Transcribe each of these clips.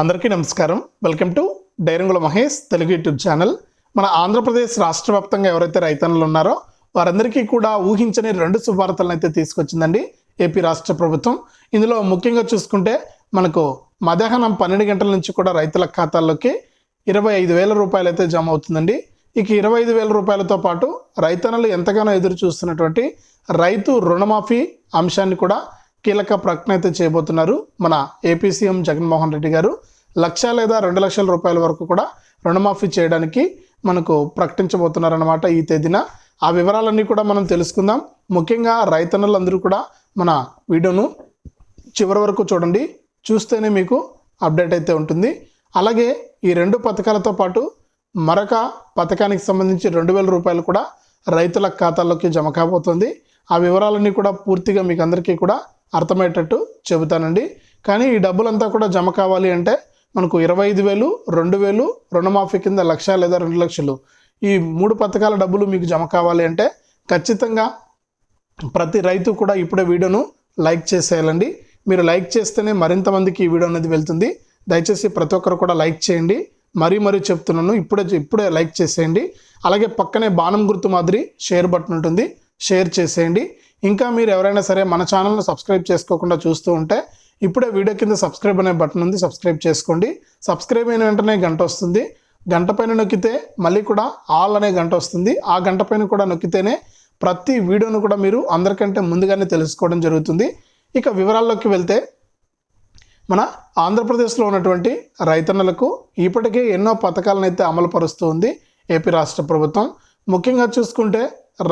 అందరికీ నమస్కారం. Welcome to డైరంగుల మహేష్ తెలుగు యూట్యూబ్ ఛానల్. మన ఆంధ్రప్రదేశ్ రాష్ట్ర వ్యాప్తంగా ఎవరైతే రైతన్నులు ఉన్నారో వారందరికీ కూడా ఊహించని రెండు శుభార్తలను అయితే తీసుకొచ్చిందండి ఏపీ రాష్ట్ర ప్రభుత్వం. ఇందులో ముఖ్యంగా చూసుకుంటే మనకు మధ్యాహ్నం పన్నెండు గంటల నుంచి కూడా రైతుల ఖాతాల్లోకి ఇరవై ఐదు వేల రూపాయలు అయితే జమ అవుతుందండి. ఇక ఇరవై ఐదు వేల రూపాయలతో పాటు రైతన్నలు ఎంతగానో ఎదురు చూస్తున్నటువంటి రైతు రుణమాఫీ అంశాన్ని కూడా కీలక ప్రకటన అయితే చేయబోతున్నారు మన ఏపీ సీఎం జగన్మోహన్ రెడ్డి గారు. లక్ష లేదా రెండు లక్షల రూపాయల వరకు కూడా రుణమాఫీ చేయడానికి మనకు ప్రకటించబోతున్నారన్నమాట ఈ తేదీన. ఆ వివరాలన్నీ కూడా మనం తెలుసుకుందాం. ముఖ్యంగా రైతన్నులందరూ కూడా మన వీడియోను చివరి వరకు చూడండి. చూస్తేనే మీకు అప్డేట్ అయితే ఉంటుంది. అలాగే ఈ రెండు పథకాలతో పాటు మరొక పథకానికి సంబంధించి రెండు వేల రూపాయలు కూడా రైతుల ఖాతాల్లోకి జమ కాబోతుంది. ఆ వివరాలన్నీ కూడా పూర్తిగా మీకు అందరికీ కూడా అర్థమయ్యేటట్టు చెబుతానండి. కానీ ఈ డబ్బులంతా కూడా జమ కావాలి అంటే మనకు ఇరవై ఐదు వేలు రెండు వేలు రుణమాఫీ కింద లక్ష లేదా రెండు లక్షలు. ఈ మూడు పథకాల డబ్బులు మీకు జమ కావాలి అంటే ఖచ్చితంగా ప్రతి రైతు కూడా ఇప్పుడే వీడియోను లైక్ చేసేయాలండి. మీరు లైక్ చేస్తేనే మరింత మందికి ఈ వీడియో అనేది వెళ్తుంది. దయచేసి ప్రతి ఒక్కరు కూడా లైక్ చేయండి. మరీ మరీ చెప్తున్నాను ఇప్పుడే ఇప్పుడే లైక్ చేసేయండి. అలాగే పక్కనే బాణం గుర్తు మాదిరి షేర్ బటన్ ఉంటుంది. షేర్ చేసేయండి. ఇంకా మీరు ఎవరైనా సరే మన ఛానల్ను సబ్స్క్రైబ్ చేసుకోకుండా చూస్తూ ఉంటే ఇప్పుడే వీడియో కింద సబ్స్క్రైబ్ అనే బటన్ ఉంది సబ్స్క్రైబ్ చేసుకోండి. సబ్స్క్రైబ్ అయిన వెంటనే గంట వస్తుంది. గంట పైన నొక్కితే మళ్ళీ కూడా ఆల్ అనే గంట వస్తుంది. ఆ గంట పైన కూడా నొక్కితేనే ప్రతి వీడియోను కూడా మీరు అందరికంటే ముందుగానే తెలుసుకోవడం జరుగుతుంది. ఇక వివరాల్లోకి వెళ్తే మన ఆంధ్రప్రదేశ్లో ఉన్నటువంటి రైతన్నలకు ఇప్పటికే ఎన్నో పథకాలను అయితే అమలు పరుస్తూ ఉంది ఏపీ రాష్ట్ర ప్రభుత్వం. ముఖ్యంగా చూసుకుంటే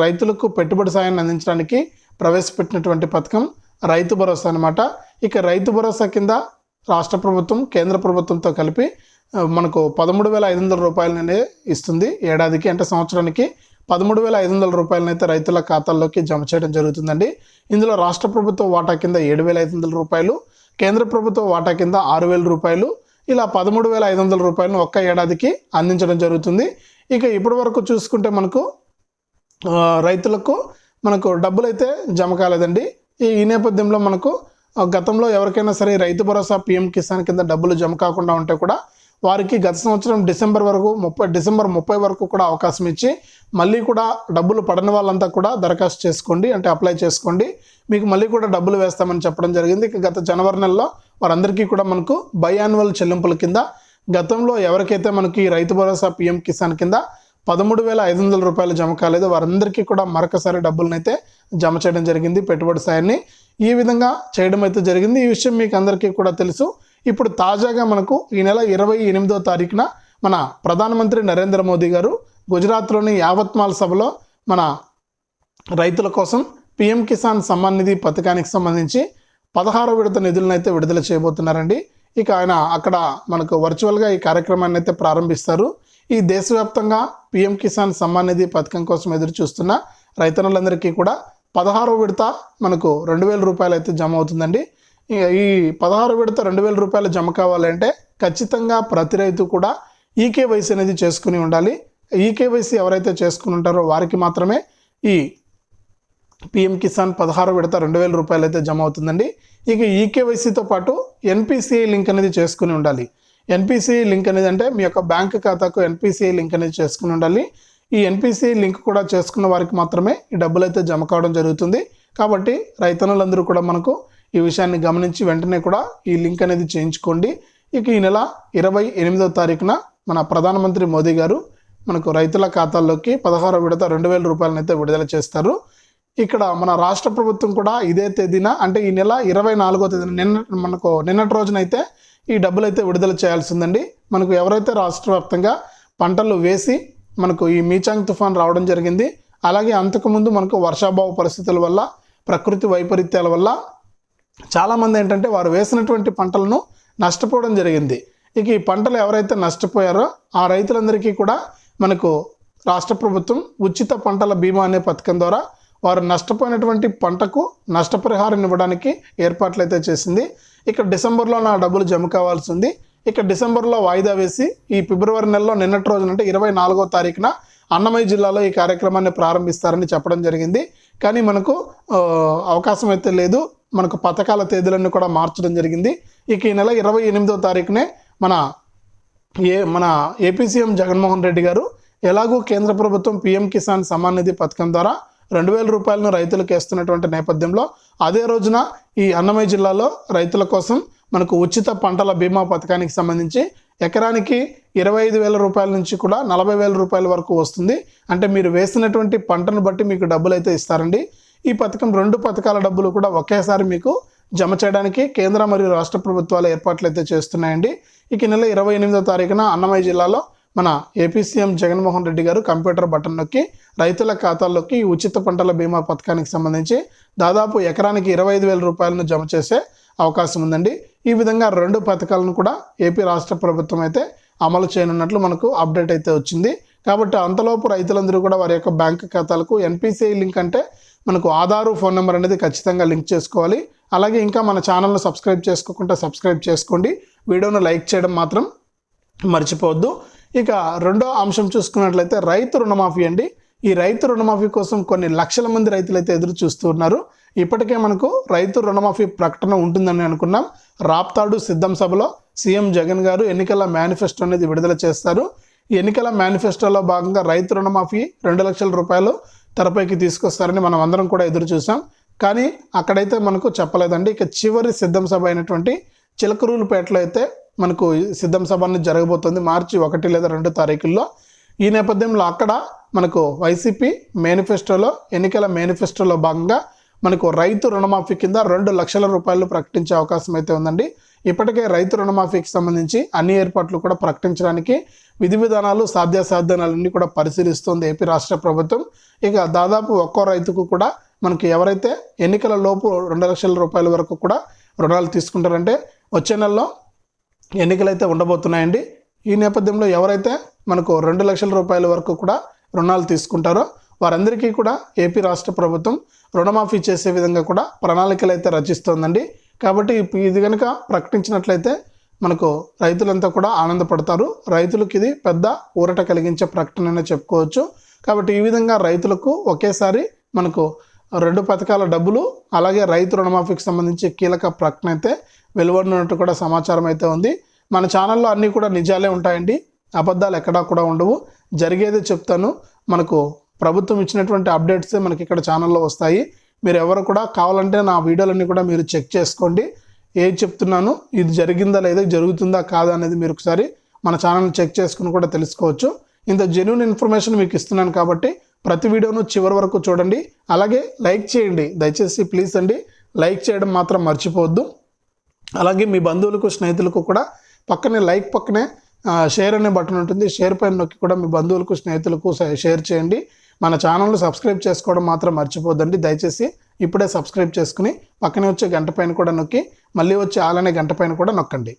రైతులకు పెట్టుబడి సాయాన్ని అందించడానికి ప్రవేశపెట్టినటువంటి పథకం రైతు భరోసా అనమాట ఇక రైతు భరోసా కింద రాష్ట్ర ప్రభుత్వం కేంద్ర ప్రభుత్వంతో కలిపి మనకు పదమూడు వేల ఐదు వందల రూపాయలనే ఇస్తుంది. ఏడాదికి అంటే సంవత్సరానికి పదమూడు వేల ఐదు వందల రూపాయలనైతే రైతుల ఖాతాల్లోకి జమ చేయడం జరుగుతుందండి. ఇందులో రాష్ట్ర ప్రభుత్వ వాటా కింద ఏడు వేల ఐదు వందల రూపాయలు కేంద్ర ప్రభుత్వ వాటా కింద ఆరు వేల రూపాయలు ఇలా పదమూడు వేల ఐదు వందల రూపాయలను ఒక్క ఏడాదికి అందించడం జరుగుతుంది. ఇక ఇప్పటి వరకు చూసుకుంటే మనకు రైతులకు మనకు డబ్బులు అయితే జమ కాలేదండి. ఈ ఈ నేపథ్యంలో మనకు గతంలో ఎవరికైనా సరే రైతు భరోసా పిఎం కిసాన్ కింద డబ్బులు జమ కాకుండా ఉంటే కూడా వారికి గత సంవత్సరం డిసెంబర్ వరకు ముప్పై డిసెంబర్ ముప్పై వరకు కూడా అవకాశం ఇచ్చి మళ్ళీ కూడా డబ్బులు పడని వాళ్ళంతా కూడా దరఖాస్తు చేసుకోండి అంటే అప్లై చేసుకోండి. మీకు మళ్ళీ కూడా డబ్బులు వేస్తామని చెప్పడం జరిగింది. గత జనవరి నెలలో వారందరికీ కూడా మనకు బయాన్యువల్ చెల్లింపుల కింద గతంలో ఎవరికైతే మనకి రైతు భరోసా పిఎం కిసాన్ కింద పదమూడు వేల ఐదు వందల రూపాయలు జమ కాలేదు. వారందరికీ కూడా మరొకసారి డబ్బులనైతే జమ చేయడం జరిగింది. పెట్టుబడి సాయాన్ని ఈ విధంగా చేయడం అయితే జరిగింది. ఈ విషయం మీకు అందరికీ కూడా తెలుసు. ఇప్పుడు తాజాగా మనకు ఈ నెల ఇరవై ఎనిమిదో తారీఖున మన ప్రధానమంత్రి నరేంద్ర మోదీ గారు గుజరాత్లోని యావత్మాల్ సభలో మన రైతుల కోసం పిఎం కిసాన్ సమ్మాన్ నిధి పథకానికి సంబంధించి పదహారో విడత నిధులను అయితే విడుదల చేయబోతున్నారండి. ఇక ఆయన అక్కడ మనకు వర్చువల్గా ఈ కార్యక్రమాన్ని అయితే ప్రారంభిస్తారు. ఈ దేశవ్యాప్తంగా పిఎం కిసాన్ సమ్మాన్ నిధి పథకం కోసం ఎదురు చూస్తున్న రైతన్నులందరికీ కూడా పదహారో విడత మనకు రెండు వేల రూపాయలు అయితే జమ అవుతుందండి. ఇక ఈ పదహారు విడత రెండు వేల రూపాయలు జమ కావాలంటే ఖచ్చితంగా ప్రతి రైతు కూడా ఈకేవైసీ అనేది చేసుకుని ఉండాలి. ఈకేవైసీ ఎవరైతే చేసుకుని ఉంటారో వారికి మాత్రమే ఈ పిఎం కిసాన్ పదహారు విడత రెండు వేల రూపాయలు అయితే జమ అవుతుందండి. ఇక ఈకేవైసీతో పాటు ఎన్పిసిఐ లింక్ అనేది చేసుకుని ఉండాలి. ఎన్పిసి లింక్ అనేది అంటే మీ యొక్క బ్యాంక్ ఖాతాకు ఎన్పిసి లింక్ అనేది చేసుకుని ఉండాలి. ఈ ఎన్పిసి లింక్ కూడా చేసుకున్న వారికి మాత్రమే ఈ డబ్బులు అయితే జమ కావడం జరుగుతుంది. కాబట్టి రైతన్నులందరూ కూడా మనకు ఈ విషయాన్ని గమనించి వెంటనే కూడా ఈ లింక్ అనేది చేయించుకోండి. ఇక ఈ నెల ఇరవై ఎనిమిదో తారీఖున మన ప్రధానమంత్రి మోదీ గారు మనకు రైతుల ఖాతాల్లోకి పదహారో విడత రెండు వేల రూపాయలను అయితే విడుదల చేస్తారు. ఇక్కడ మన రాష్ట్ర ప్రభుత్వం కూడా ఇదే తేదీన అంటే ఈ నెల ఇరవై నాలుగో తేదీన నిన్న మనకు నిన్నటి రోజునైతే ఈ డబ్బులు అయితే విడుదల చేయాల్సిందండి. మనకు ఎవరైతే రాష్ట్ర వ్యాప్తంగా పంటలు వేసి మనకు ఈ మీచాంగ్ తుఫాన్ రావడం జరిగింది అలాగే అంతకుముందు మనకు వర్షాభావ పరిస్థితుల వల్ల ప్రకృతి వైపరీత్యాల వల్ల చాలామంది ఏంటంటే వారు వేసినటువంటి పంటలను నష్టపోవడం జరిగింది. ఇక ఈ పంటలు ఎవరైతే నష్టపోయారో ఆ రైతులందరికీ కూడా మనకు రాష్ట్ర ప్రభుత్వం ఉచిత పంటల బీమా అనే పథకం ద్వారా వారు నష్టపోయినటువంటి పంటకు నష్టపరిహారం ఇవ్వడానికి ఏర్పాట్లు అయితే చేసింది. ఇక్కడ డిసెంబర్లో నా డబ్బులు జమ కావాల్సి ఉంది ఇక డిసెంబర్లో వాయిదా వేసి ఈ ఫిబ్రవరి నెలలో నిన్నటి రోజున అంటే ఇరవై నాలుగో తారీఖున అన్నమయ్య జిల్లాలో ఈ కార్యక్రమాన్ని ప్రారంభిస్తారని చెప్పడం జరిగింది. కానీ మనకు అవకాశం అయితే లేదు. మనకు పథకాల తేదీలన్నీ కూడా మార్చడం జరిగింది. ఇక ఈ నెల ఇరవై ఎనిమిదో తారీఖునే మన ఏ మన ఏపీ సీఎం జగన్మోహన్ రెడ్డి గారు ఎలాగూ కేంద్ర ప్రభుత్వం పీఎం కిసాన్ సమాన్ నిధి పథకం ద్వారా రెండు వేల రూపాయలను రైతులకు వేస్తున్నటువంటి నేపథ్యంలో అదే రోజున ఈ అన్నమయ్య జిల్లాలో రైతుల కోసం మనకు ఉచిత పంటల బీమా పథకానికి సంబంధించి ఎకరానికి ఇరవై ఐదు వేల రూపాయల నుంచి కూడా నలభై వేల రూపాయల వరకు వస్తుంది. అంటే మీరు వేసినటువంటి పంటను బట్టి మీకు డబ్బులు అయితే ఇస్తారండి. ఈ పథకం రెండు పథకాల డబ్బులు కూడా ఒకేసారి మీకు జమ చేయడానికి కేంద్ర మరియు రాష్ట్ర ప్రభుత్వాలు ఏర్పాట్లు అయితే చేస్తున్నాయండి. ఇక నెల ఇరవై ఎనిమిదో తారీఖున అన్నమయ్య జిల్లాలో మన ఏపీ సీఎం జగన్మోహన్ రెడ్డి గారు కంప్యూటర్ బటన్ నొక్కి రైతుల ఖాతాల్లోకి ఈ ఉచిత పంటల బీమా పథకానికి సంబంధించి దాదాపు ఎకరానికి ఇరవై ఐదు వేల రూపాయలను జమ చేసే అవకాశం ఉందండి. ఈ విధంగా రెండు పథకాలను కూడా ఏపీ రాష్ట్ర ప్రభుత్వం అయితే అమలు చేయనున్నట్లు మనకు అప్డేట్ అయితే వచ్చింది. కాబట్టి అంతలోపు రైతులందరూ కూడా వారి యొక్క బ్యాంక్ ఖాతాలకు ఎన్పిసిఐ లింక్ అంటే మనకు ఆధారు ఫోన్ నెంబర్ అనేది ఖచ్చితంగా లింక్ చేసుకోవాలి. అలాగే ఇంకా మన ఛానల్ను సబ్స్క్రైబ్ చేసుకోకుండా సబ్స్క్రైబ్ చేసుకోండి. వీడియోను లైక్ చేయడం మాత్రం మర్చిపోవద్దు. ఇక రెండో అంశం చూసుకున్నట్లయితే రైతు రుణమాఫీ అండి. ఈ రైతు రుణమాఫీ కోసం కొన్ని లక్షల మంది రైతులు అయితే ఎదురు చూస్తూ ఉన్నారు. ఇప్పటికే మనకు రైతు రుణమాఫీ ప్రకటన ఉంటుందని అనుకున్నాం. రాప్తాడు సిద్ధం సభలో సీఎం జగన్ గారు ఎన్నికల మేనిఫెస్టో అనేది విడుదల చేస్తారు. ఎన్నికల మేనిఫెస్టోలో భాగంగా రైతు రుణమాఫీ రెండు లక్షల రూపాయలు తెరపైకి తీసుకొస్తారని మనం అందరం కూడా ఎదురు చూసాం కానీ అక్కడైతే మనకు చెప్పలేదండి. ఇక చివరి సిద్ధం సభ అయినటువంటి చిలకరూలుపేటలో అయితే మనకు సిద్ధం సభ అనేది జరగబోతుంది. మార్చి ఒకటి లేదా రెండు తారీఖుల్లో. ఈ నేపథ్యంలో అక్కడ మనకు వైసీపీ మేనిఫెస్టోలో ఎన్నికల మేనిఫెస్టోలో భాగంగా మనకు రైతు రుణమాఫీ కింద రెండు లక్షల రూపాయలు ప్రకటించే అవకాశం అయితే ఉందండి. ఇప్పటికే రైతు రుణమాఫీకి సంబంధించి అన్ని ఏర్పాట్లు కూడా ప్రకటించడానికి విధి విధానాలు సాధ్యాసాధ్యాలన్నీ కూడా పరిశీలిస్తోంది ఏపీ రాష్ట్ర ప్రభుత్వం. ఇక దాదాపు ఒక్కో రైతుకు కూడా మనకి ఎవరైతే ఎన్నికల లోపు రెండు లక్షల రూపాయల వరకు కూడా రుణాలు తీసుకుంటారంటే వచ్చే నెలలో ఎన్నికలైతే ఉండబోతున్నాయండి ఈ నేపథ్యంలో ఎవరైతే మనకు రెండు లక్షల రూపాయల వరకు కూడా రుణాలు తీసుకుంటారో వారందరికీ కూడా ఏపీ రాష్ట్ర ప్రభుత్వం రుణమాఫీ చేసే విధంగా కూడా ప్రణాళికలు అయితే రచిస్తోందండి. కాబట్టి ఇది కనుక ప్రకటించినట్లయితే మనకు రైతులంతా కూడా ఆనందపడతారు. రైతులకు ఇది పెద్ద ఊరట కలిగించే ప్రకటన చెప్పుకోవచ్చు. కాబట్టి ఈ విధంగా రైతులకు ఒకేసారి మనకు రెండు పథకాల డబ్బులు అలాగే రైతు రుణమాఫీకి సంబంధించి కీలక ప్రకటన అయితే వెలువడినట్టు కూడా సమాచారం అయితే ఉంది. మన ఛానల్లో అన్నీ కూడా నిజాలే ఉంటాయండి. అబద్ధాలు ఎక్కడా కూడా ఉండవు. జరిగేదే చెప్తాను. మనకు ప్రభుత్వం ఇచ్చినటువంటి అప్డేట్సే మనకి ఇక్కడ ఛానల్లో వస్తాయి. మీరు ఎవరు కూడా కావాలంటే నా వీడియోలన్నీ కూడా మీరు చెక్ చేసుకోండి. ఏది చెప్తున్నాను? ఇది జరిగిందా లేదా? జరుగుతుందా కాదా అనేది మీరు ఒకసారి మన ఛానల్ చెక్ చేసుకుని కూడా తెలుసుకోవచ్చు. ఇంత జెన్యున్ ఇన్ఫర్మేషన్ మీకు ఇస్తున్నాను కాబట్టి ప్రతి వీడియోను చివరి వరకు చూడండి. అలాగే లైక్ చేయండి. దయచేసి ప్లీజ్ అండి. లైక్ చేయడం మాత్రం మర్చిపోవద్దు. అలాగే మీ బంధువులకు స్నేహితులకు కూడా పక్కనే లైక్ పక్కనే షేర్ అనే బటన్ ఉంటుంది. షేర్ పైన నొక్కి కూడా మీ బంధువులకు స్నేహితులకు షేర్ చేయండి. మన ఛానల్ను సబ్స్క్రైబ్ చేసుకోవడం మాత్రం మర్చిపోద్దండి. దయచేసి ఇప్పుడే సబ్స్క్రైబ్ చేసుకుని పక్కనే వచ్చే గంట పైన కూడా నొక్కి మళ్ళీ వచ్చే ఆలనే గంట పైన కూడా నొక్కండి.